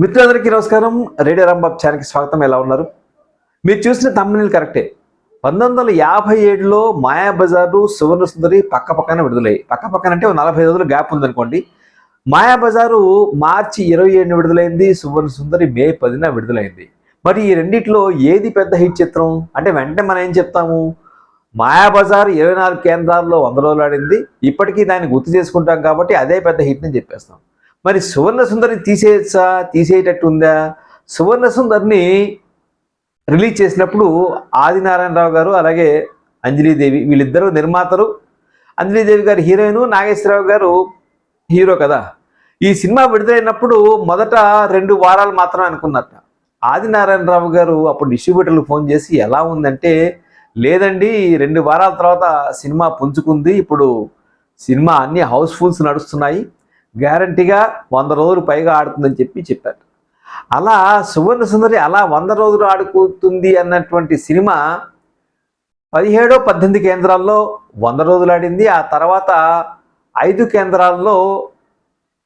మిత్రులందరికీ నమస్కారం. రేడియో రాంబాబ్ ఛానల్కి స్వాగతం. ఎలా ఉన్నారు? మీరు చూసిన తమ్మినీళ్ళు కరెక్టే. పంతొమ్మిది వందల యాభై ఏడులో మాయాబజారు సువర్ణ సుందరి పక్క పక్కన విడుదలయ్యి పక్క పక్కన అంటే ఒక నలభై రోజులు గ్యాప్ ఉందనుకోండి. మాయాబజారు మార్చి ఇరవై ఏడున విడుదలైంది సువర్ణ సుందరి మే పదిన విడుదలైంది. మరి ఈ రెండిట్లో ఏది పెద్ద హిట్ చిత్రం? అంటే వెంటనే మనం ఏం చెప్తాము? మాయాబజార్ ఇరవై నాలుగు కేంద్రాల్లో వంద రోజులు ఆడింది ఇప్పటికీ దాన్ని గుర్తు చేసుకుంటాం కాబట్టి అదే పెద్ద హిట్ని చెప్పేస్తాం. మరి సువర్ణ సుందరిని తీసేయచ్చా తీసేయటట్టు ఉందా సువర్ణ సుందరిని రిలీజ్ చేసినప్పుడు ఆదినారాయణరావు గారు అలాగే అంజలీదేవి వీళ్ళిద్దరూ నిర్మాతలు. అంజలీదేవి గారు హీరోయిన్ నాగేశ్వరరావు గారు హీరో కదా. ఈ సినిమా విడుదలైనప్పుడు మొదట రెండు వారాలు మాత్రమే అనుకున్నట్ట ఆదినారాయణరావు గారు అప్పుడు డిస్ట్రిబ్యూటర్లు ఫోన్ చేసి ఎలా ఉందంటే లేదండి రెండు వారాల తర్వాత సినిమా పుంజుకుంది. ఇప్పుడు సినిమా అన్ని హౌస్ఫుల్స్ నడుస్తున్నాయి. గ్యారంటీగా వంద రోజులు పైగా ఆడుతుందని చెప్పి చెప్పారు. అలా సువర్ణ సుందరి అలా వంద రోజులు ఆడుకుంటుంది అన్నటువంటి సినిమా పదిహేడో పద్దెనిమిది కేంద్రాల్లో వంద రోజులు ఆడింది. ఆ తర్వాత ఐదు కేంద్రాల్లో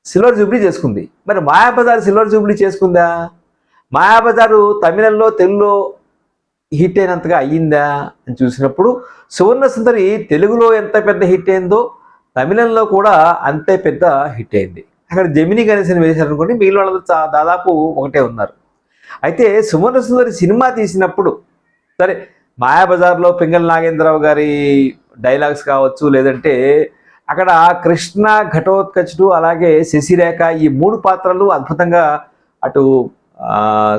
సిల్వర్ జూబ్లీ చేసుకుంది. మరి మాయాబజార్ సిల్వర్ జూబ్లీ చేసుకుందా? మాయాబజారు తమిళంలో తెలుగులో హిట్ అయినంతగా అయ్యిందా అని చూసినప్పుడు సువర్ణ సుందరి తెలుగులో ఎంత పెద్ద హిట్ అయిందో తమిళంలో కూడా అంతే పెద్ద హిట్ అయింది. అక్కడ జమిని గణేశన్ వేశారనుకోండి మిగిలిన వాళ్ళందరూ దాదాపు ఒకటే ఉన్నారు. అయితే సువర్ణ సుందరి సినిమా తీసినప్పుడు సరే మాయాబజార్లో పింగళ నాగేంద్రరావు గారి డైలాగ్స్ కావచ్చు లేదంటే అక్కడ కృష్ణ ఘటోత్కచుడు అలాగే శశిరేఖ ఈ మూడు పాత్రలు అద్భుతంగా అటు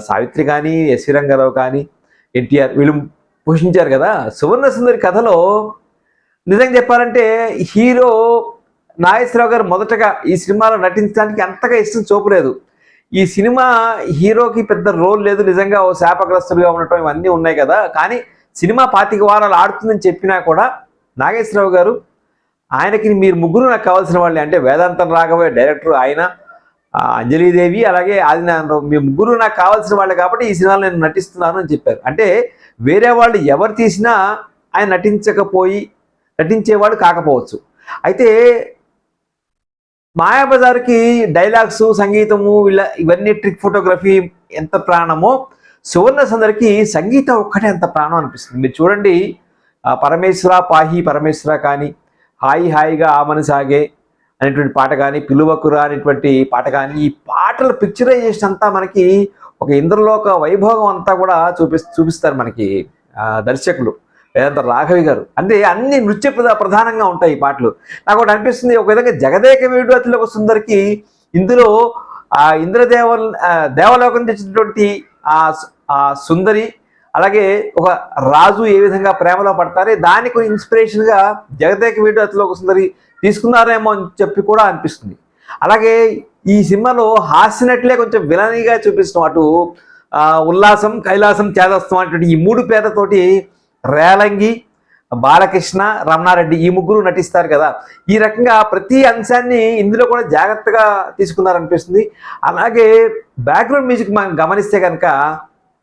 సావిత్రి కానీ ఎస్వి రంగారావు కానీ ఎన్టీఆర్ వీళ్ళు పోషించారు కదా. సువర్ణ సుందరి కథలో నిజంగా చెప్పాలంటే హీరో నాగేశ్వరరావు గారు మొదటగా ఈ సినిమాలో నటించడానికి అంతగా ఇష్టం చూపలేదు. ఈ సినిమా హీరోకి పెద్ద రోల్ లేదు. నిజంగా ఓ శాపగ్రస్తులుగా ఉండటం ఇవన్నీ ఉన్నాయి కదా. కానీ సినిమా పాతిక వారాలు ఆడుతుందని చెప్పినా కూడా నాగేశ్వరరావు గారు ఆయనకి మీరు ముగ్గురు నాకు కావాల్సిన వాళ్ళే. అంటే వేదాంతం రాఘవే డైరెక్టర్ ఆయన అంజలీదేవి అలాగే ఆదినారాయణరావు. మీ ముగ్గురు నాకు కావాల్సిన వాళ్ళే కాబట్టి ఈ సినిమాలో నేను నటిస్తున్నాను అని చెప్పారు. అంటే వేరే వాళ్ళు ఎవరు తీసినా ఆయన నటించకపోయి నటించేవాడు కాకపోవచ్చు. అయితే మాయాబజార్కి డైలాగ్స్ సంగీతము ఇలా ఇవన్నీ ట్రిక్ ఫోటోగ్రఫీ ఎంత ప్రాణమో సువర్ణ సుందరికి సంగీతం ఒక్కటే అంత ప్రాణం అనిపిస్తుంది. మీరు చూడండి పరమేశ్వర పాహి పరమేశ్వర కానీ హాయి హాయిగా ఆమని సాగే అనేటువంటి పాట కానీ పిలువకురా అనేటువంటి పాట కానీ ఈ పాటల పిక్చరైజేషన్ అంతా మనకి ఒక ఇంద్రలోక వైభోగం అంతా కూడా చూపి చూపిస్తారు మనకి దర్శకులు. వేదాంత రాఘవి గారు. అంటే అన్ని నృత్య ప్రధానంగా ఉంటాయి ఈ పాటలు. నాకు ఒకటి అనిపిస్తుంది ఒక విధంగా జగదేక వీడు అతిలోక సుందరికి ఇందులో ఆ ఇంద్రదేవ దేవలోకం తెచ్చినటువంటి ఆ సుందరి అలాగే ఒక రాజు ఏ విధంగా ప్రేమలో పడతారే దానికి ఇన్స్పిరేషన్గా జగదేక వీడు అతిలోక సుందరి తీసుకున్నారేమో అని చెప్పి కూడా అనిపిస్తుంది. అలాగే ఈ సినిమాలో హాస్యనట్లే కొంచెం విలనీగా చూపిస్తాం అటు ఉల్లాసం కైలాసం చేదస్తం అనేటువంటి ఈ మూడు పేర్లతోటి రేలంగి బాలకృష్ణ రమణారెడ్డి ఈ ముగ్గురు నటిస్తారు కదా. ఈ రకంగా ప్రతి అంశాన్ని ఇందులో కూడా జాగ్రత్తగా తీసుకున్నారనిపిస్తుంది. అలాగే బ్యాక్గ్రౌండ్ మ్యూజిక్ మనం గమనిస్తే కనుక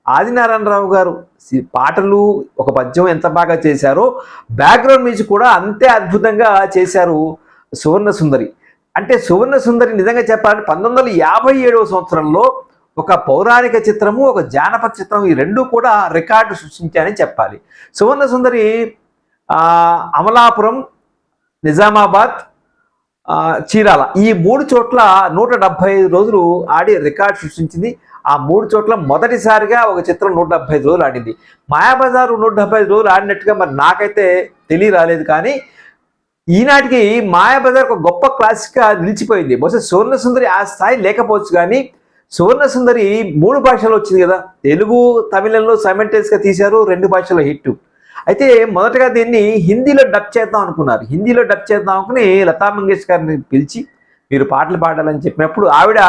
ఆదినారాయణరావు గారు పాటలు ఒక పద్యం ఎంత బాగా చేశారో బ్యాక్గ్రౌండ్ మ్యూజిక్ కూడా అంతే అద్భుతంగా చేశారు సువర్ణ సుందరి. అంటే సువర్ణ సుందరి నిజంగా చెప్పాలంటే పంతొమ్మిది వందల యాభై ఏడవ సంవత్సరంలో ఒక పౌరాణిక చిత్రము ఒక జానపద చిత్రం ఈ రెండు కూడా రికార్డు సృష్టించాయని చెప్పాలి. సువర్ణ సుందరి అమలాపురం నిజామాబాద్ చీరాల ఈ మూడు చోట్ల నూట డెబ్బై ఐదు రోజులు ఆడి రికార్డ్ సృష్టించింది. ఆ మూడు చోట్ల మొదటిసారిగా ఒక చిత్రం నూట డెబ్బై ఐదు రోజులు ఆడింది. మాయాబజారు నూట డెబ్బై ఐదు రోజులు ఆడినట్టుగా మరి నాకైతే తెలియ రాలేదు కానీ ఈనాటికి మాయాబజార్ ఒక గొప్ప క్లాసిక్గా నిలిచిపోయింది. బహుశా సువర్ణ సుందరి ఆ స్థాయి లేకపోవచ్చు కానీ సువర్ణ సుందరి మూడు భాషల్లో వచ్చింది కదా. తెలుగు తమిళంలో సైమెంటైన్స్గా తీశారు రెండు భాషల్లో హిట్ అయితే మొదటగా దీన్ని హిందీలో డబ్ చేద్దాం అనుకున్నారు. హిందీలో డబ్ చేద్దాం అనుకుని లతా మంగేష్కర్ని పిలిచి మీరు పాటలు పాడాలని చెప్పినప్పుడు ఆవిడ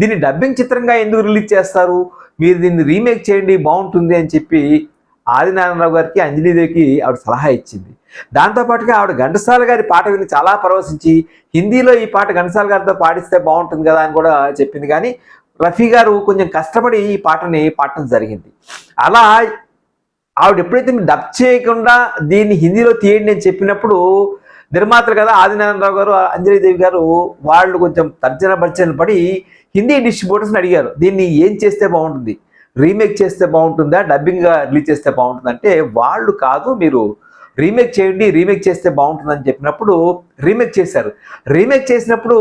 దీన్ని డబ్బింగ్ చిత్రంగా ఎందుకు రిలీజ్ చేస్తారు? మీరు దీన్ని రీమేక్ చేయండి బాగుంటుంది అని చెప్పి ఆదినారాయణరావు గారికి అంజనీదేవికి ఆవిడ సలహా ఇచ్చింది. దాంతోపాటుగా ఆవిడ ఘంటసాల గారి పాట విని చాలా పరవశించి హిందీలో ఈ పాట ఘంటసాల గారితో పాడిస్తే బాగుంటుంది కదా అని కూడా చెప్పింది. కానీ రఫీ గారు కొంచెం కష్టపడి ఈ పాటని పాడటం జరిగింది. అలా ఆవిడ ఎప్పుడైతే డబ్ చేయకుండా దీన్ని హిందీలో తీయండి అని చెప్పినప్పుడు నిర్మాతలు కదా ఆదినారాయణరావు గారు అంజలిదేవి గారు వాళ్ళు కొంచెం తర్జన భర్జన పడి హిందీ డిస్ట్రిబ్యూటర్స్ని అడిగారు దీన్ని ఏం చేస్తే బాగుంటుంది? రీమేక్ చేస్తే బాగుంటుందా? డబ్బింగ్గా రిలీజ్ చేస్తే బాగుంటుంది? అంటే వాళ్ళు కాదు మీరు రీమేక్ చేయండి రీమేక్ చేస్తే బాగుంటుందని చెప్పినప్పుడు రీమేక్ చేశారు. రీమేక్ చేసినప్పుడు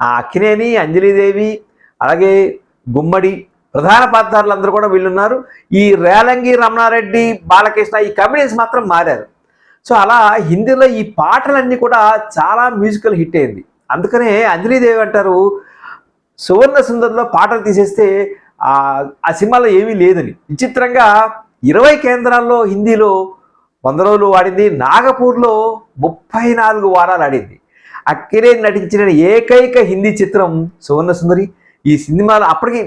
ఆ అక్కినేని అంజలిదేవి అలాగే గుమ్మడి ప్రధాన పాత్రలు అందరూ కూడా వీళ్ళున్నారు. ఈ రేలంగి రమణారెడ్డి బాలకృష్ణ ఈ కమెడియన్స్ మాత్రం మారారు. సో అలా హిందీలో ఈ పాటలన్నీ కూడా చాలా మ్యూజికల్ హిట్ అయింది. అందుకనే అంజనీదేవి అంటారు సువర్ణ సుందర్లో పాటలు తీసేస్తే ఆ ఆ సినిమాలో ఏమీ లేదని. విచిత్రంగా ఇరవై కేంద్రాల్లో హిందీలో వంద రోజులు ఆడింది నాగపూర్లో ముప్పై నాలుగు వారాలు ఆడింది. అక్కిరే నటించిన ఏకైక హిందీ చిత్రం సువర్ణ సుందరి. ఈ సినిమాలో అప్పటికి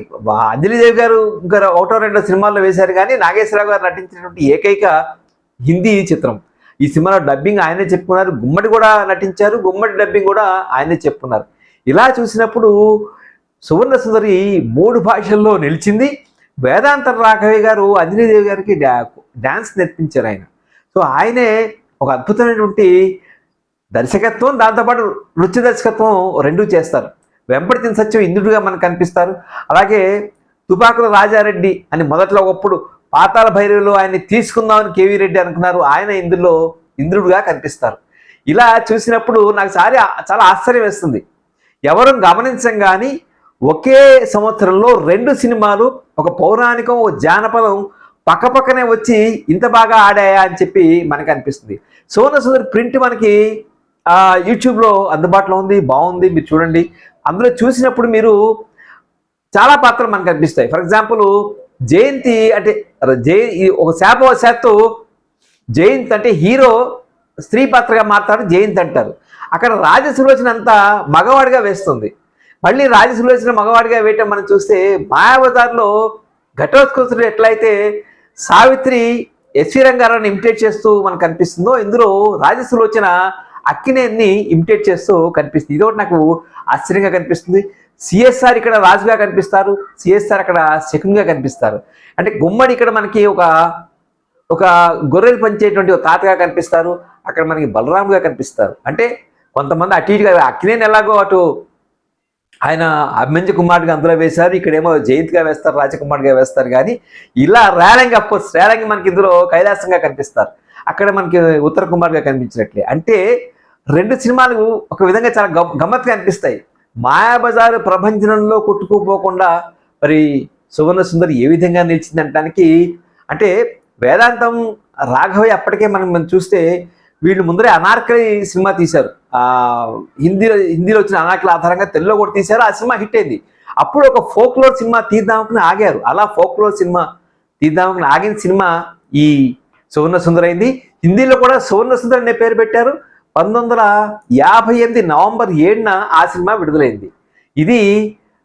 అంజలిదేవి గారు ఇంకా ఒకటో రెండో సినిమాల్లో వేశారు కానీ నాగేశ్వరరావు గారు నటించినటువంటి ఏకైక హిందీ చిత్రం. ఈ సినిమాలో డబ్బింగ్ ఆయనే చెప్పుకున్నారు గుమ్మడి కూడా నటించారు గుమ్మడి డబ్బింగ్ కూడా ఆయనే చెప్పుకున్నారు. ఇలా చూసినప్పుడు సువర్ణ సుందరి మూడు భాషల్లో నిలిచింది. వేదాంత రాఘవి గారు అంజనీదేవి గారికి డా డ్యాన్స్ నేర్పించారు ఆయన. సో ఆయనే ఒక అద్భుతమైనటువంటి దర్శకత్వం దాంతోపాటు నృత్య దర్శకత్వం రెండూ చేస్తారు. వెంపటి సత్యం ఇంద్రుడిగా మనకు కనిపిస్తారు. అలాగే తుపాకుల రాజారెడ్డి అని మొదట్లో ఒకప్పుడు పాతాల భైరవిలో ఆయన్ని తీసుకుందామని కేవీ రెడ్డి అనుకున్నారు. ఆయన ఇందులో ఇంద్రుడిగా కనిపిస్తారు. ఇలా చూసినప్పుడు నాకు సారి చాలా ఆశ్చర్యం వేస్తుంది. ఎవరు గమనించం కానీ ఒకే సంవత్సరంలో రెండు సినిమాలు ఒక పౌరాణికం ఒక జానపదం పక్కపక్కనే వచ్చి ఇంత బాగా ఆడాయా అని చెప్పి మనకు అనిపిస్తుంది. సోన సుందర్ ప్రింట్ మనకి యూట్యూబ్లో అందుబాటులో ఉంది బాగుంది మీరు చూడండి. అందులో చూసినప్పుడు మీరు చాలా పాత్రలు మనకు కనిపిస్తాయి. ఫర్ ఎగ్జాంపుల్ జయంతి అంటే జయ ఒక శాపవశాత్తు జయంత్ అంటే హీరో స్త్రీ పాత్రగా మారుతారు జయంత్ అంటారు. అక్కడ రాజసులోచన అంతా మగవాడిగా వేస్తుంది. మళ్ళీ రాజసులోచన మగవాడిగా వేయటం మనం చూస్తే మాయావతార్లో ఘటోత్కచుడు ఎట్లయితే సావిత్రి ఎస్వి రంగారావుని ఇమిటేట్ చేస్తూ మనకు కనిపిస్తుందో ఇందులో రాజసులోచన అక్కినేని ఇమిటేట్ చేస్తూ కనిపిస్తుంది. ఇది ఒకటి నాకు ఆశ్చర్యంగా కనిపిస్తుంది. సిఎస్ఆర్ ఇక్కడ రాజుగా కనిపిస్తారు. సిఎస్ఆర్ అక్కడ శకున్గా కనిపిస్తారు. అంటే గుమ్మడి ఇక్కడ మనకి ఒక ఒక గొర్రెలు పంచేటువంటి ఒక తాతగా కనిపిస్తారు. అక్కడ మనకి బలరాముగా కనిపిస్తారు. అంటే కొంతమంది అటు ఇటుగా అక్కినేని ఎలాగో అటు ఆయన అభిమంజ కుమార్గా అందులో వేశారు ఇక్కడేమో జయంత్గా వేస్తారు రాజకుమార్గా వేస్తారు కానీ ఇలా రేలంగి అఫ్కోర్స్ రేలంగి మనకి ఇందులో కైలాసంగా కనిపిస్తారు. అక్కడ మనకి ఉత్తర కుమార్గా కనిపించినట్లే. అంటే రెండు సినిమాలు ఒక విధంగా చాలా గమ్మత్తుగా అనిపిస్తాయి. మాయాబజారు ప్రభంజనంలో కొట్టుకుపోకుండా మరి సువర్ణ సుందరి ఏ విధంగా నిలిచిందంటానికి అంటే వేదాంతం రాఘవయ్య అప్పటికే మనం మనం చూస్తే వీళ్ళు ముందరే అనార్కలి సినిమా తీశారు. ఆ హిందీలో హిందీలో వచ్చిన అనార్కలి ఆధారంగా తెలుగులో కూడా తీశారు. ఆ సినిమా హిట్ అయింది. అప్పుడు ఒక ఫోక్లోర్ సినిమా తీద్దామని ఆగారు. అలా ఫోక్లోర్ సినిమా తీద్దామని ఆగిన సినిమా ఈ సువర్ణ సుందర అయింది. హిందీలో కూడా సువర్ణ సుందర్ అనే పేరు పెట్టారు. పంతొమ్మిది వందల యాభై ఎనిమిది నవంబర్ ఏడున ఆ సినిమా విడుదలైంది. ఇది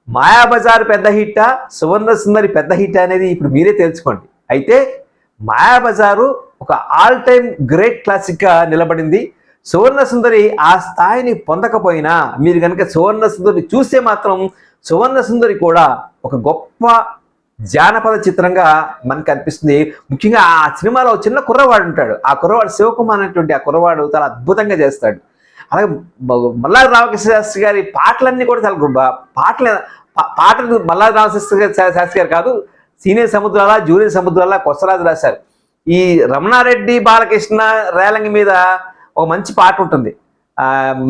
మాయాబజార్ పెద్ద హిట్టా సువర్ణ సుందరి పెద్ద హిట్ అనేది ఇప్పుడు మీరే తెలుసుకోండి. అయితే మాయాబజారు ఒక ఆల్ టైమ్ గ్రేట్ క్లాసిక్గా నిలబడింది. సువర్ణ సుందరి ఆ స్థాయిని పొందకపోయినా మీరు కనుక సువర్ణ సుందరిని చూస్తే మాత్రం సువర్ణ సుందరి కూడా ఒక గొప్ప జానపద చిత్రంగా మనకు అనిపిస్తుంది. ముఖ్యంగా ఆ సినిమాలో ఒక చిన్న కుర్రవాడు ఉంటాడు. ఆ కుర్రవాడు శివకుమార్ అనేటువంటి ఆ కుర్రవాడు చాలా అద్భుతంగా చేస్తాడు. అలాగే మల్లారి రామకృష్ణ శాస్త్రి గారి పాటలన్నీ కూడా చాలా గొప్ప పాటలు పాటలు మల్లారి రామకృష్ణ గారి శాస్త్రి గారు కాదు సీనియర్ సముద్రాల జూనియర్ సముద్రాల కొసరాజు రాశారు. ఈ రమణారెడ్డి బాలకృష్ణ రేలంగి మీద ఒక మంచి పాట ఉంటుంది.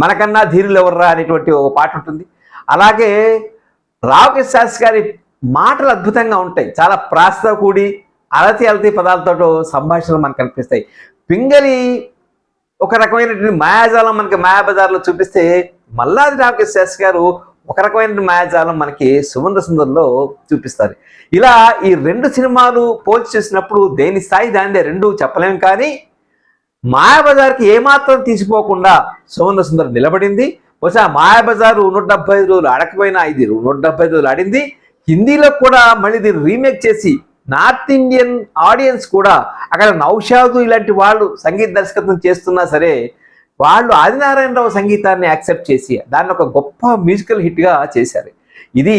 మనకన్నా ధీరులు ఎవర్రా అనేటువంటి ఒక పాట ఉంటుంది. అలాగే రామకృష్ణ శాస్త్రి గారి మాటలు అద్భుతంగా ఉంటాయి. చాలా ప్రాసతో కూడి అలతి అలతి పదాలతో సంభాషణలు మనకు కనిపిస్తాయి. పింగళి ఒక రకమైనటువంటి మాయాజాలం మనకి మాయాబజార్లో చూపిస్తే మల్లాది రామకృష్ణ శాస్త్రి గారు ఒక రకమైన మాయాజాలం మనకి సుమంధ సుందర్లో చూపిస్తారు. ఇలా ఈ రెండు సినిమాలు పోల్చి చూసినప్పుడు దేని స్థాయి దానిదే రెండు చెప్పలేము కానీ మాయాబజార్కి ఏమాత్రం తీసిపోకుండా సువర్ణ సుందర్ నిలబడింది. బహుశా మాయాబజారు నూట డెబ్బై ఐదు రోజులు ఆడకపోయినా ఇది నూట డెబ్బై ఐదు రోజులు ఆడింది. హిందీలో కూడా మళ్ళీ దీన్ని రీమేక్ చేసి నార్త్ ఇండియన్ ఆడియన్స్ కూడా అక్కడ నౌషాదు ఇలాంటి వాళ్ళు సంగీత దర్శకత్వం చేస్తున్నా సరే వాళ్ళు ఆదినారాయణరావు సంగీతాన్ని యాక్సెప్ట్ చేసి దాన్ని ఒక గొప్ప మ్యూజికల్ హిట్గా చేశారు. ఇది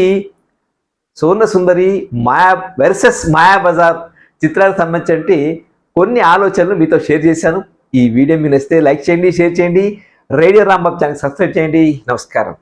సువర్ణ సుందరి మాయా వెర్సెస్ మాయా బజార్ చిత్రాలకు సంబంధించి కొన్ని ఆలోచనలు మీతో షేర్ చేశాను. ఈ వీడియో మీరు నచ్చితే లైక్ చేయండి షేర్ చేయండి. రేడియో రాంబాబు ఛానల్ సబ్స్క్రైబ్ చేయండి. నమస్కారం.